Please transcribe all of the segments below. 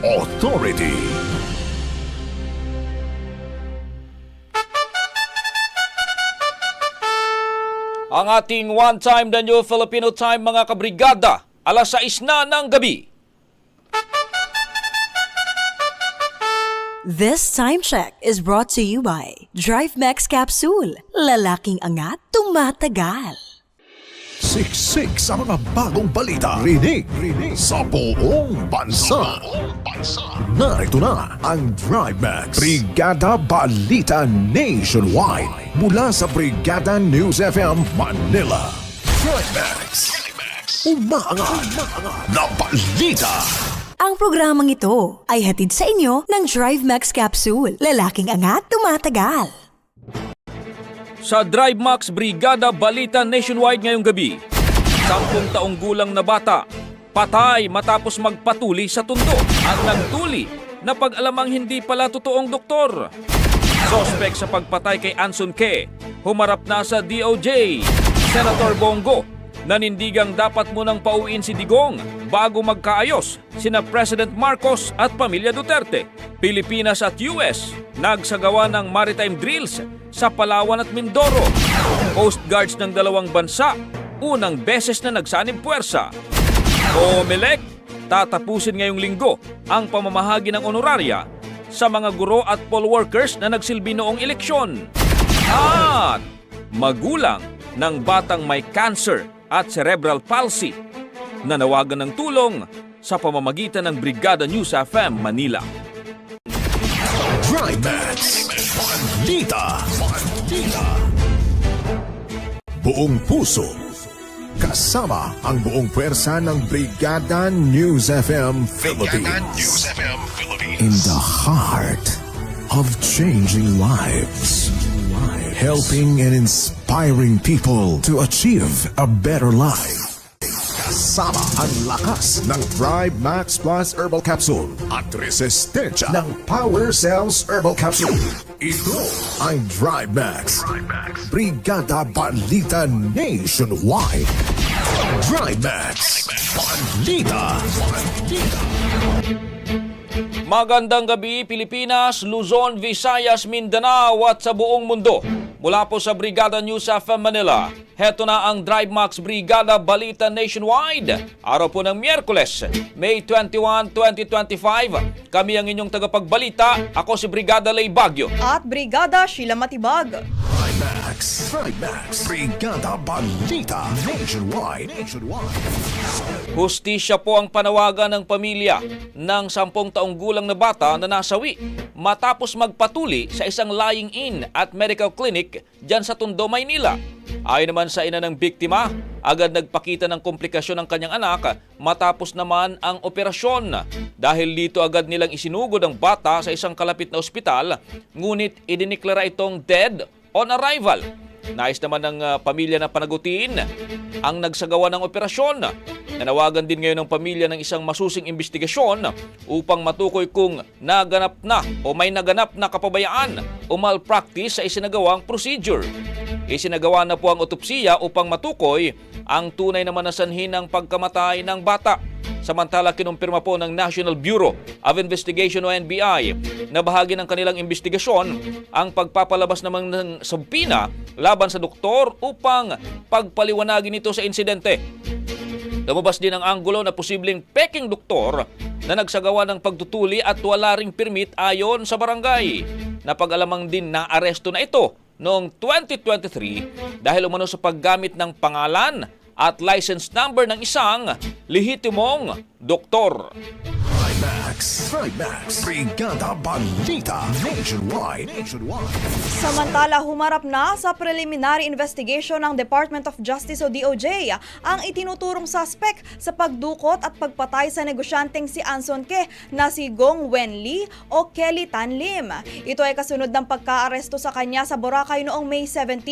Authority. Ang ating one time the new Filipino time mga kabrigada, alas 6 na ng gabi. This time check is brought to you by Drive Max Capsule. Lalaking angat, tumatagal. Siksik sa mga bagong balita. Rinig, rinig sa buong bansa. Narito na ang Drive Max. Brigada Balita Nationwide. Mula sa Brigada News FM Manila. Drive Max. Umaangat na balita. Ang programang ito ay hatid sa inyo ng Drive Max Capsule. Lalaking angat, tumatagal. Sa Drive Max Brigada Balita Nationwide ngayong gabi, sampung taong gulang na bata, patay matapos magpatuli sa tundo. Ang nagtuli na pag-alamang hindi pala totoong doktor. Sospek sa pagpatay kay Anson Ke, humarap na sa DOJ. Senator Bongo, nanindigang dapat munang pauwiin si Digong bago magkaayos sina President Marcos at pamilya Duterte. Pilipinas at US nagsagawa ng maritime drills sa Palawan at Mindoro. Coast Guards ng dalawang bansa unang beses na nagsanib puwersa. Comelec, tatapusin ngayong linggo ang pamamahagi ng honoraria sa mga guro at poll workers na nagsilbi noong eleksyon. At magulang ng batang may cancer at cerebral palsy nanawagan ng tulong sa pamamagitan ng Brigada News FM Manila. Buong puso. Kasama ang buong pwersa ng Brigada News FM Philippines. In the heart of changing lives. Helping and inspiring people to achieve a better life. Kasama ang lakas ng Thrive Max Plus Herbal Capsule at resistensya ng Power Cells Herbal Capsule. Ito ang Thrive Max. Brigada Balita Nationwide. Thrive Max. Balita. Magandang gabi Pilipinas, Luzon, Visayas, Mindanao at sa buong mundo. Mula po sa Brigada News FM Manila, heto na ang Drive Max Brigada Balita Nationwide. Araw po ng Miyerkules, May 21, 2025. Kami ang inyong tagapagbalita. Ako si Brigada Lay Bagyo. at Brigada Sheila Matibag. Max. Thrive Max. Brigada Balita Nationwide. Nationwide. Hustisya po ang panawagan ng pamilya ng sampung taong gulang na bata na nasawi matapos magpatuli sa isang lying-in at medical clinic dyan sa Tondo, Maynila. Ayon naman sa ina ng biktima, agad nagpakita ng komplikasyon ng kanyang anak matapos naman ang operasyon. Dahil dito agad nilang isinugod ang bata sa isang kalapit na ospital, ngunit idiniklara itong dead on arrival. Nais naman ng ah, pamilya na panagutin ang nagsagawa ng operasyon. Nanawagan din ngayon ng pamilya ng isang masusing investigasyon upang matukoy kung naganap na o may naganap na kapabayaan o malpractice sa isinagawang procedure. Isinagawa na po ang otopsiya upang matukoy ang tunay na manasanhin ng pagkamatay ng bata. Samantala, kinumpirma po ng National Bureau of Investigation o NBI na bahagi ng kanilang investigasyon ang pagpapalabas naman ng subpina laban sa doktor upang pagpaliwanagin ito sa insidente. Lumabas din ang anggulo na posibleng peking doktor na nagsagawa ng pagtutuli at wala ring permit ayon sa barangay. Napag-alamang din na aresto na ito noong 2023 dahil umano sa paggamit ng pangalan at license number ng isang lehitimong doktor. Trimax. Brigada Balita. Nationwide. Nationwide. Samantala, humarap na sa preliminary investigation ng Department of Justice o DOJ ang itinuturong suspect sa pagdukot at pagpatay sa negosyanteng si Anson Ke na si Gong Wen Lee o Kelly Tan Lim. Ito ay kasunod ng pagkaaresto sa kanya sa Boracay noong May 17.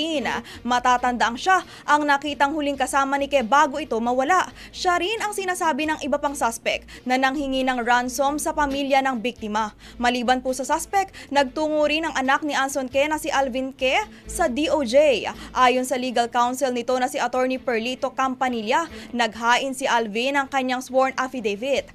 Matatandaang siya ang nakitang huling kasama ni Ke bago ito mawala. Siya rin ang sinasabi ng iba pang suspect na nanghingi ng ransom sa pamilya ng biktima. Maliban po sa suspect, nagtungo rin ang anak ni Anson Ke na si Alvin Ke sa DOJ. Ayon sa legal counsel nito na si Attorney Perlito Campanilla, naghain si Alvin ng kanyang sworn affidavit.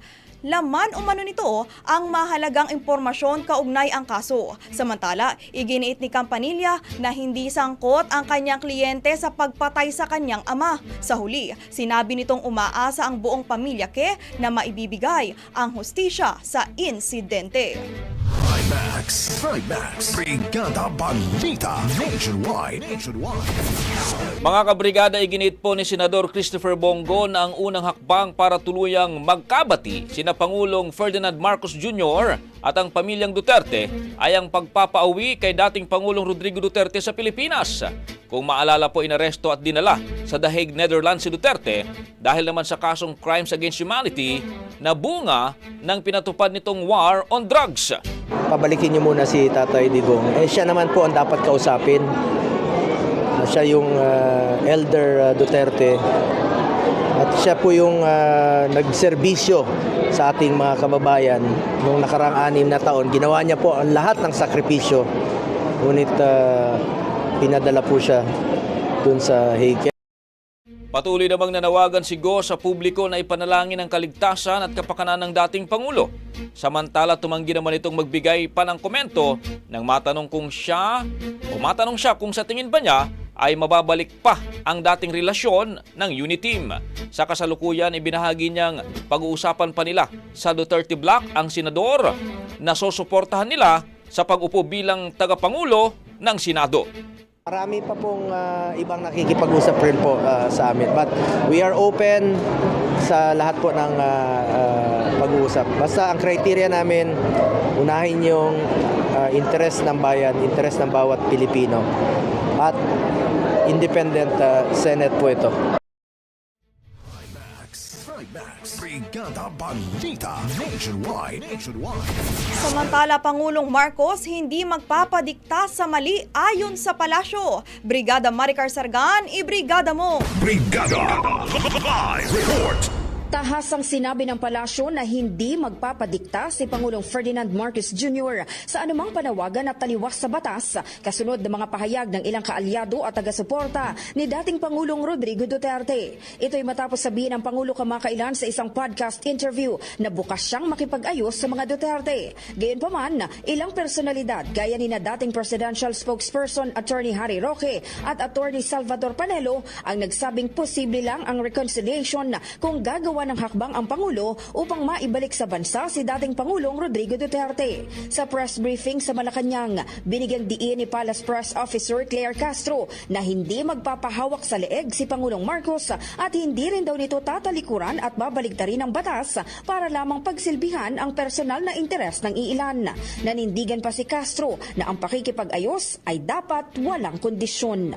Laman umano nito ang mahalagang impormasyon kaugnay ang kaso. Samantala, iginiit ni Campanilla na hindi sangkot ang kanyang kliyente sa pagpatay sa kanyang ama. Sa huli, sinabi nitong umaasa ang buong pamilya ke na maibibigay ang hustisya sa insidente. Trimax. Trimax. Brigada Balita. Nationwide. Nationwide. Mga kabrigada, iginit po ni Senador Christopher Bongo na ang unang hakbang para tuluyang magkabati sina Pangulong Ferdinand Marcos Jr. at ang pamilyang Duterte ay ang pagpapauwi kay dating Pangulong Rodrigo Duterte sa Pilipinas. Kung maalala po inaresto at dinala sa The Hague, Netherlands si Duterte dahil naman sa kasong Crimes Against Humanity na bunga ng pinatupad nitong war on drugs. pabalikin niyo muna si Tatay Digong. Eh, siya naman po ang dapat kausapin. Siya yung ah, elder ah, Duterte. At siya po yung ah, nagserbisyo sa ating mga kababayan noong nakarang anim na taon. Ginawa niya po ang lahat ng sakripisyo. Ngunit ah, pinadala po siya dun sa Hague. Patuloy namang nanawagan si Go sa publiko na ipanalangin ang kaligtasan at kapakanan ng dating Pangulo. Samantala tumanggi naman itong magbigay pa ng komento nang matanong kung siya o matanong siya kung sa tingin ba niya ay mababalik pa ang dating relasyon ng Uniteam. Sa kasalukuyan, ibinahagi niyang pag-uusapan pa nila sa Duterte Block ang senador na susuportahan nila sa pag-upo bilang tagapangulo ng Senado. Marami pa pong ah, ibang nakikipag-usap rin po ah, sa amin. But we are open sa lahat po ng ah, ah, pag-uusap. Basta ang criteria namin, unahin yung ah, interest ng bayan, interest ng bawat Pilipino. At independent ah, Senate po ito. Trimax. Brigada Balita. Nationwide. Nationwide. Samantala, Pangulong Marcos hindi magpapadikta sa mali ayon sa palasyo. Brigada Maricar Sargan, ibrigada mo! Brigada. Live report. Tahasang sinabi ng palasyo na hindi magpapadikta si Pangulong Ferdinand Marcos Jr. sa anumang panawagan at taliwas sa batas kasunod ng mga pahayag ng ilang kaalyado at taga-suporta ni dating Pangulong Rodrigo Duterte. Ito'y matapos sabihin ng Pangulo kamakailan sa isang podcast interview na bukas siyang makipag-ayos sa mga Duterte. Gayunpaman, ilang personalidad gaya ni na dating presidential spokesperson Attorney Harry Roque at Attorney Salvador Panelo ang nagsabing posible lang ang reconciliation kung gagawa ng hakbang ang Pangulo upang maibalik sa bansa si dating Pangulong Rodrigo Duterte. Sa press briefing sa Malacanang, binigyang diin ni Palace Press Officer Claire Castro na hindi magpapahawak sa leeg si Pangulong Marcos at hindi rin daw nito tatalikuran at babaligtarin ang batas para lamang pagsilbihan ang personal na interes ng iilan. Nanindigan pa si Castro na ang pakikipag-ayos ay dapat walang kondisyon.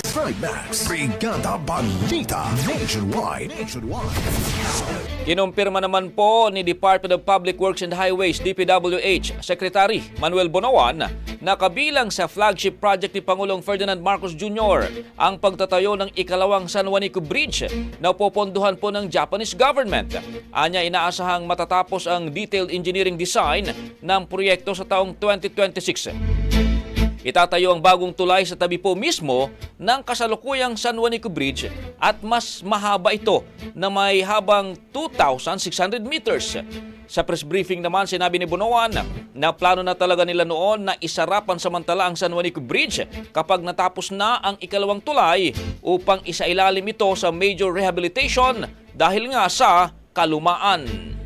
Trimax, Brigada Balita Nationwide. Nationwide. Kinumpirma naman po ni Department of Public Works and Highways DPWH Secretary Manuel Bonawan na kabilang sa flagship project ni Pangulong Ferdinand Marcos Jr. ang pagtatayo ng ikalawang San Juanico Bridge na poponduhan po ng Japanese government. Anya inaasahang matatapos ang detailed engineering design ng proyekto sa taong 2026. Itatayo ang bagong tulay sa tabi po mismo ng kasalukuyang San Juanico Bridge at mas mahaba ito na may habang 2,600 meters. Sa press briefing naman sinabi ni Bunoan na plano na talaga nila noon na isarapan samantala ang San Juanico Bridge kapag natapos na ang ikalawang tulay upang isailalim ito sa major rehabilitation dahil nga sa kalumaan.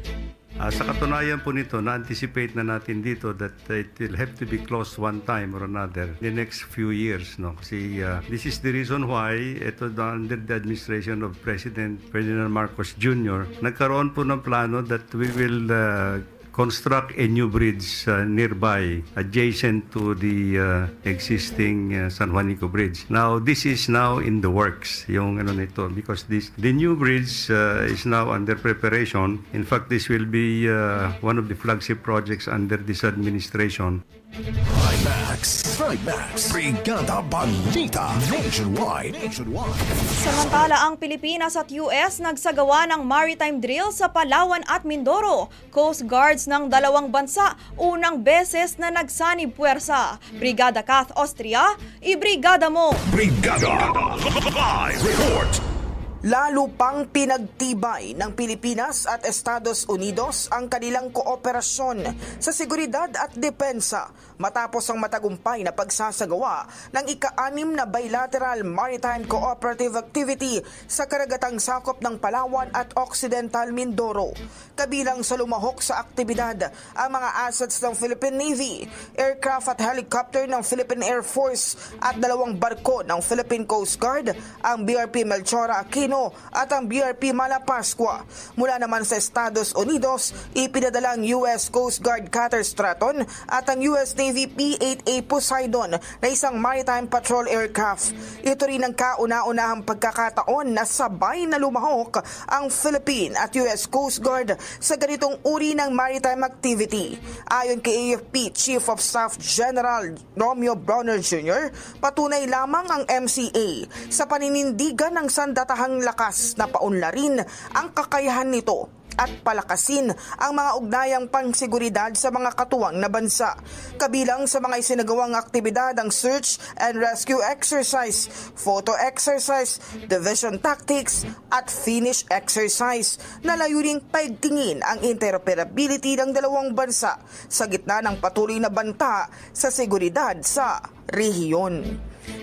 Ah, sa katunayan po nito, na-anticipate na natin dito that uh, it will have to be closed one time or another in the next few years. No? Kasi uh, this is the reason why ito under the administration of President Ferdinand Marcos Jr., nagkaroon po ng plano that we will uh, construct a new bridge uh, nearby adjacent to the uh, existing uh, San Juanico Bridge. Now this is now in the works yung ano nito because this the new bridge uh, is now under preparation. In fact this will be uh, one of the flagship projects under this administration. Trimax, Trimax, Brigada Balita Nationwide. Nationwide. Samantala, ang Pilipinas at US nagsagawa ng maritime drill sa Palawan at Mindoro. Coast Guards ng dalawang bansa, unang beses na nagsanib puwersa. Brigada Kath Austria, ibrigada mo! Brigada Live Report. Lalo pang pinagtibay ng Pilipinas at Estados Unidos ang kanilang kooperasyon sa seguridad at depensa matapos ang matagumpay na pagsasagawa ng ika-anim na bilateral maritime cooperative activity sa karagatang sakop ng Palawan at Occidental Mindoro. Kabilang sa lumahok sa aktibidad ang mga assets ng Philippine Navy, aircraft at helicopter ng Philippine Air Force at dalawang barko ng Philippine Coast Guard, ang BRP Melchora Aquino at ang BRP Malapascua. Mula naman sa Estados Unidos, ipinadala ang US Coast Guard Cutter Straton at ang US Navy P-8A Poseidon na isang maritime patrol aircraft. Ito rin ang kauna-unahang pagkakataon na sabay na lumahok ang Philippine at US Coast Guard sa ganitong uri ng maritime activity. Ayon kay AFP Chief of Staff General Romeo Bronner Jr., patunay lamang ang MCA sa paninindigan ng sandatahang lakas na paunlarin ang kakayahan nito at palakasin ang mga ugnayang pangseguridad sa mga katuwang na bansa. Kabilang sa mga isinagawang aktibidad ang search and rescue exercise, photo exercise, division tactics at finish exercise na layuning paigtingin ang interoperability ng dalawang bansa sa gitna ng patuloy na banta sa seguridad sa rehiyon.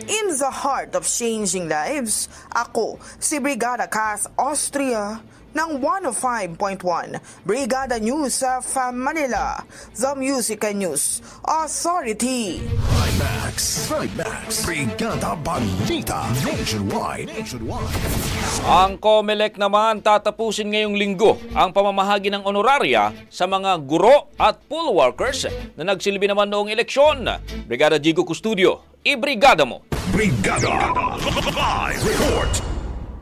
In the heart of changing lives, ako si Brigada Kath Austria ng 105.1 Brigada News sa Manila, The Music and News Authority. Trimax, Trimax, Brigada Balita Nationwide. Nationwide. Ang COMELEC naman tatapusin ngayong linggo ang pamamahagi ng honoraria sa mga guro at poll workers na nagsilbi naman noong eleksyon. Brigada Jigo Custudio, ibrigada mo! Brigada Live Report.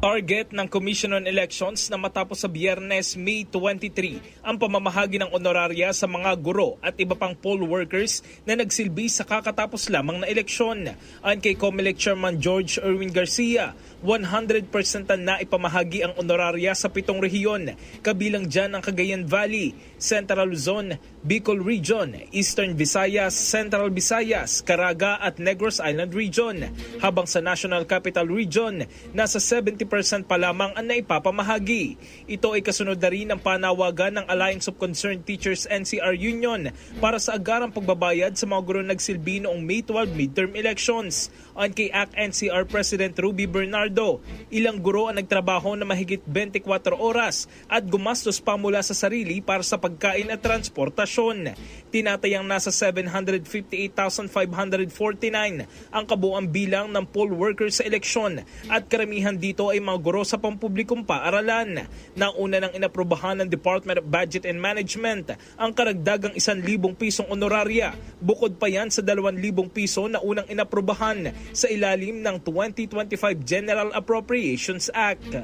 Target ng Commission on Elections na matapos sa biyernes May 23 ang pamamahagi ng honoraria sa mga guro at iba pang poll workers na nagsilbi sa kakatapos lamang na eleksyon. Ayon kay COMELEC Chairman George Erwin Garcia, 100% na naipamahagi ang honoraria sa pitong rehiyon, kabilang dyan ang Cagayan Valley, Central Luzon, Bicol Region, Eastern Visayas, Central Visayas, Caraga at Negros Island Region. Habang sa National Capital Region, nasa 70% pa lamang ang naipapamahagi. Ito ay kasunod na rin ng panawagan ng Alliance of Concerned Teachers NCR Union para sa agarang pagbabayad sa mga guro nagsilbi noong May 12 midterm elections. Ayon kay ACT NCR President Ruby Bernardo, ilang guro ang nagtrabaho na mahigit 24 oras at gumastos pa mula sa sarili para sa pagkain at transportasyon. Tinatayang nasa 758,549 ang kabuang bilang ng poll workers sa eleksyon at karamihan dito ay mga guro sa pampublikong paaralan. Nauna nang inaprubahan ng Department of Budget and Management ang karagdagang 1,000 pisong honoraria. Bukod pa yan sa 2,000 piso na unang inaprubahan sa ilalim ng 2025 General Appropriations Act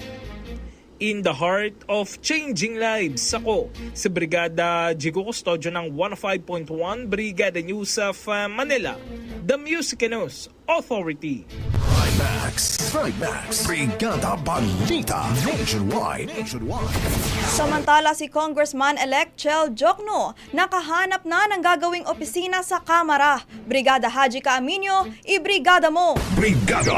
in the heart of changing lives. Ako, si Brigada Jigo Custodio ng 105.1 Brigada News of Manila, The Music News Authority. Max, Max, Brigada Balita Nationwide. Nationwide. Samantala si Congressman-elect Chel Jokno nakahanap na ng gagawing opisina sa Kamara. Brigada Haji Kaaminyo, ibrigada mo! Brigada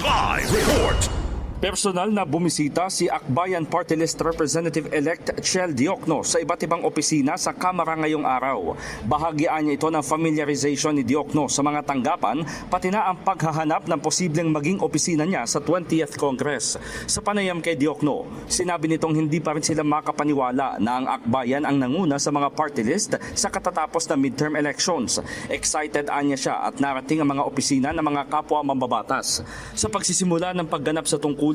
Live Report. Personal na bumisita si Akbayan Party List Representative-elect Chel Diokno sa iba't ibang opisina sa Kamara ngayong araw. Bahagian niya ito ng familiarization ni Diokno sa mga tanggapan pati na ang paghahanap ng posibleng maging opisina niya sa 20th Congress. Sa panayam kay Diokno, sinabi nitong hindi pa rin sila makapaniwala na ang Akbayan ang nanguna sa mga party list sa katatapos ng midterm elections. Excited anya siya at narating ang mga opisina ng mga kapwa mambabatas. Sa pagsisimula ng pagganap sa tungkulin,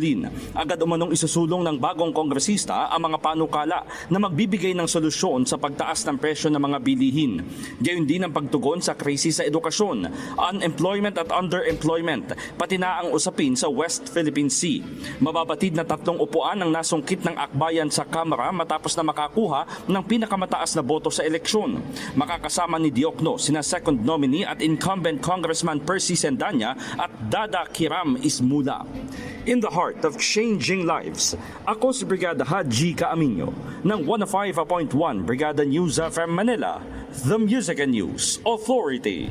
agad umanong isusulong ng bagong kongresista ang mga panukala na magbibigay ng solusyon sa pagtaas ng presyo ng mga bilihin. Gayon din ang pagtugon sa krisis sa edukasyon, unemployment at underemployment, pati na ang usapin sa West Philippine Sea. Mababatid na tatlong upuan ang nasungkit ng akbayan sa Kamara matapos na makakuha ng pinakamataas na boto sa eleksyon. Makakasama ni Diokno sina second nominee at incumbent Congressman Percy Sendanya at Dada Kiram Ismula. In the heart of changing lives, ako si Brigada Haji Kaaminyo ng 105.1 Brigada News FM Manila, The Music and News Authority.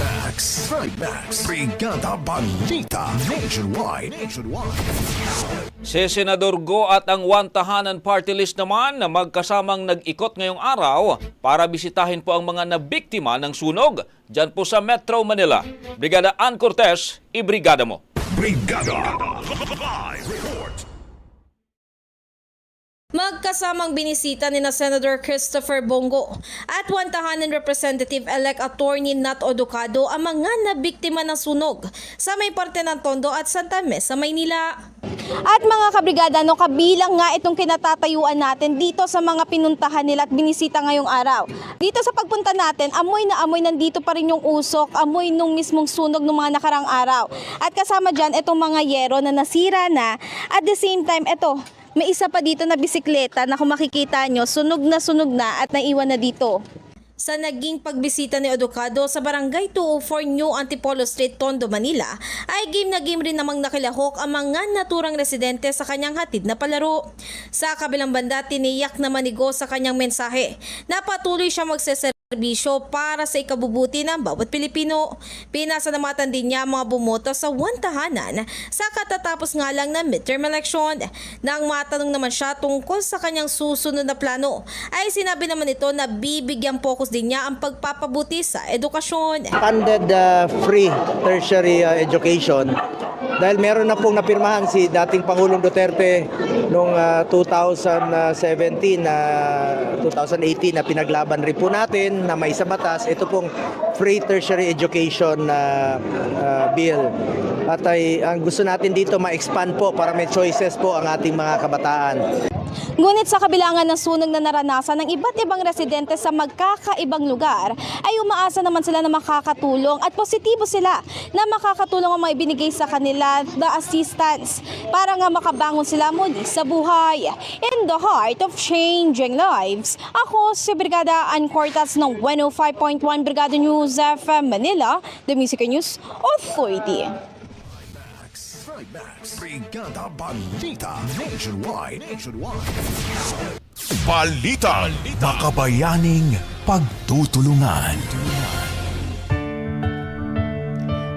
Max, Max, Brigada Balita Nationwide. Nationwide. Si Senador Go at ang One Tahanan Party List naman na magkasamang nag-ikot ngayong araw para bisitahin po ang mga nabiktima ng sunog dyan po sa Metro Manila. Brigada Ann Cortez, ibrigada mo. Brigada Live. Magkasamang binisita ni na Senator Christopher Bongo at wantahanan Representative-elect Attorney Nat Oducado ang mga nabiktima ng sunog sa may parte ng Tondo at Santa Mesa, Maynila. At mga kabrigada, no, kabilang nga itong kinatatayuan natin dito sa mga pinuntahan nila at binisita ngayong araw. Dito sa pagpunta natin, amoy na amoy nandito pa rin yung usok, amoy nung mismong sunog ng mga nakarang araw. At kasama dyan itong mga yero na nasira na. At the same time, ito, may isa pa dito na bisikleta na kung makikita nyo, sunog na sunog na at naiwan na dito. Sa naging pagbisita ni Educado sa Barangay 204 New Antipolo Street, Tondo, Manila, ay game na game rin namang nakilahok ang mga naturang residente sa kanyang hatid na palaro. Sa kabilang banda, tiniyak naman ni Go sa kanyang mensahe na patuloy siya magseserbisyo para sa ikabubuti ng bawat Pilipino. Pinasalamatan din niya mga bumoto sa wantahanan sa katatapos nga lang ng midterm election. Nang matanong naman siya tungkol sa kanyang susunod na plano, ay sinabi naman ito na bibigyan focus din niya ang pagpapabuti sa edukasyon. Funded uh, free tertiary uh, education dahil meron na pong napirmahan si dating Pangulong Duterte noong uh, 2017 na 2018 na pinaglaban rin po natin na may sa batas ito pong free tertiary education na uh, bill at ay ang gusto natin dito ma-expand po para may choices po ang ating mga kabataan. Ngunit sa kabilangan ng sunog na naranasan ng iba't ibang residente sa magkakaibang lugar, ay umaasa naman sila na makakatulong at positibo sila na makakatulong ang mga ibinigay sa kanila na assistance para nga makabangon sila muli sa buhay. In the heart of changing lives, ako si Brigada Ann Cortas ng 105.1 Brigada News FM Manila, The Music News Authority. Max, Brigada Balita Nationwide. Nationwide. Balita. Makabayaning pagtutulungan.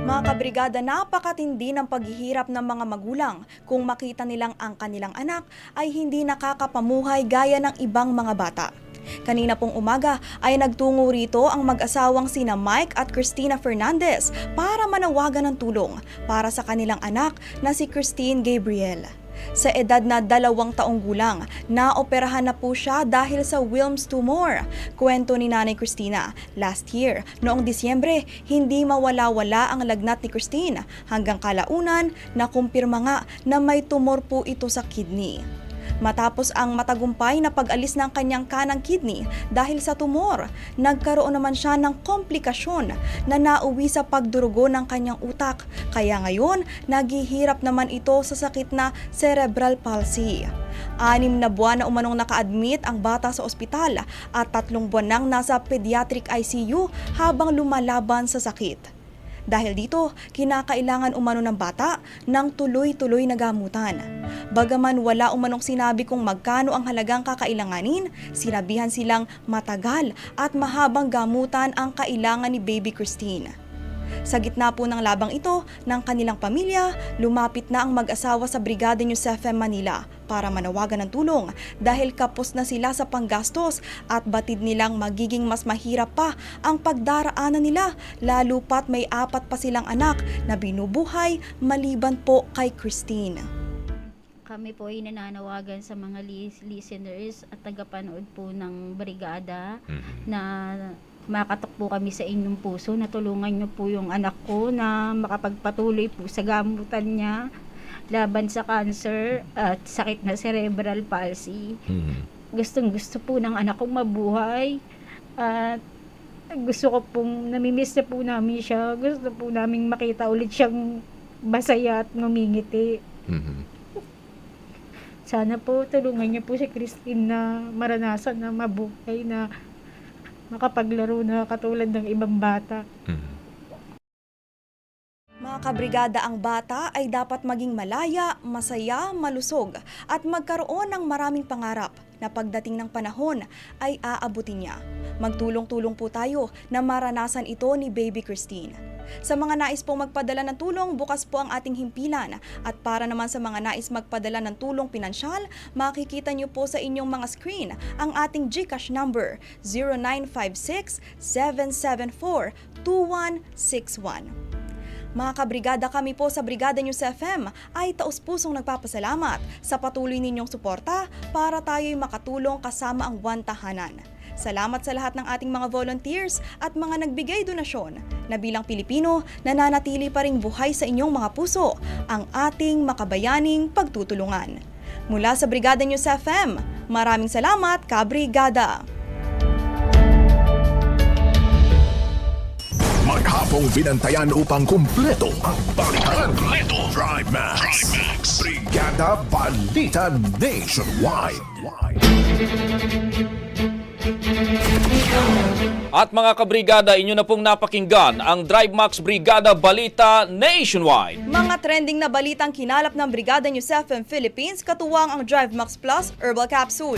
Mga kabrigada, napakatindi ng paghihirap ng mga magulang kung makita nilang ang kanilang anak ay hindi nakakapamuhay gaya ng ibang mga bata. Kanina pong umaga ay nagtungo rito ang mag-asawang sina Mike at Christina Fernandez para manawagan ng tulong para sa kanilang anak na si Christine Gabriel. Sa edad na dalawang taong gulang, naoperahan na po siya dahil sa Wilms tumor. Kwento ni Nanay Christina, last year, noong Disyembre, hindi mawala-wala ang lagnat ni Christine hanggang kalaunan nakumpirma nga na may tumor po ito sa kidney. Matapos ang matagumpay na pag-alis ng kanyang kanang kidney dahil sa tumor, nagkaroon naman siya ng komplikasyon na nauwi sa pagdurugo ng kanyang utak. Kaya ngayon, naghihirap naman ito sa sakit na cerebral palsy. Anim na buwan na umanong naka-admit ang bata sa ospital at tatlong buwan nang nasa pediatric ICU habang lumalaban sa sakit. Dahil dito, kinakailangan umano ng bata ng tuloy-tuloy na gamutan. Bagaman wala umanong sinabi kung magkano ang halagang kakailanganin, sinabihan silang matagal at mahabang gamutan ang kailangan ni Baby Christine. Sa gitna po ng labang ito ng kanilang pamilya, lumapit na ang mag-asawa sa Brigada News FM Manila para manawagan ng tulong dahil kapos na sila sa panggastos at batid nilang magiging mas mahirap pa ang pagdaraanan nila lalo pat may apat pa silang anak na binubuhay maliban po kay Christine. Kami po ay nananawagan sa mga lis- listeners at tagapanood po ng brigada na makatok po kami sa inyong puso na tulungan niyo po yung anak ko na makapagpatuloy po sa gamutan niya laban sa cancer at sakit na cerebral palsy. Gustong gusto po ng anak kong mabuhay at gusto ko pong namimiss na po namin siya. Gusto po namin makita ulit siyang masaya at ngumingiti. Sana po tulungan niyo po si Christine na maranasan na mabuhay na makapaglaro na katulad ng ibang bata. Mga kabrigada, ang bata ay dapat maging malaya, masaya, malusog at magkaroon ng maraming pangarap na pagdating ng panahon ay aabutin niya. Magtulong-tulong po tayo na maranasan ito ni Baby Christine. Sa mga nais pong magpadala ng tulong, bukas po ang ating himpilan. At para naman sa mga nais magpadala ng tulong pinansyal, makikita niyo po sa inyong mga screen ang ating GCash number 0956-774-2161. Mga kabrigada kami po sa Brigada News FM ay taus-pusong nagpapasalamat sa patuloy ninyong suporta para tayo'y makatulong kasama ang One Tahanan. Salamat sa lahat ng ating mga volunteers at mga nagbigay donasyon na bilang Pilipino nananatili pa ring buhay sa inyong mga puso ang ating makabayaning pagtutulungan. Mula sa Brigada News FM, maraming salamat, Kabrigada! Maghapong binantayan upang kumpleto ang balitan. Kumpleto. Drive Max. Brigada Balita Nationwide. At mga kabrigada, inyo na pong napakinggan ang Drive Max Brigada Balita Nationwide. Mga trending na balitang kinalap ng Brigada News FM Philippines katuwang ang Drive Max Plus Herbal Capsule.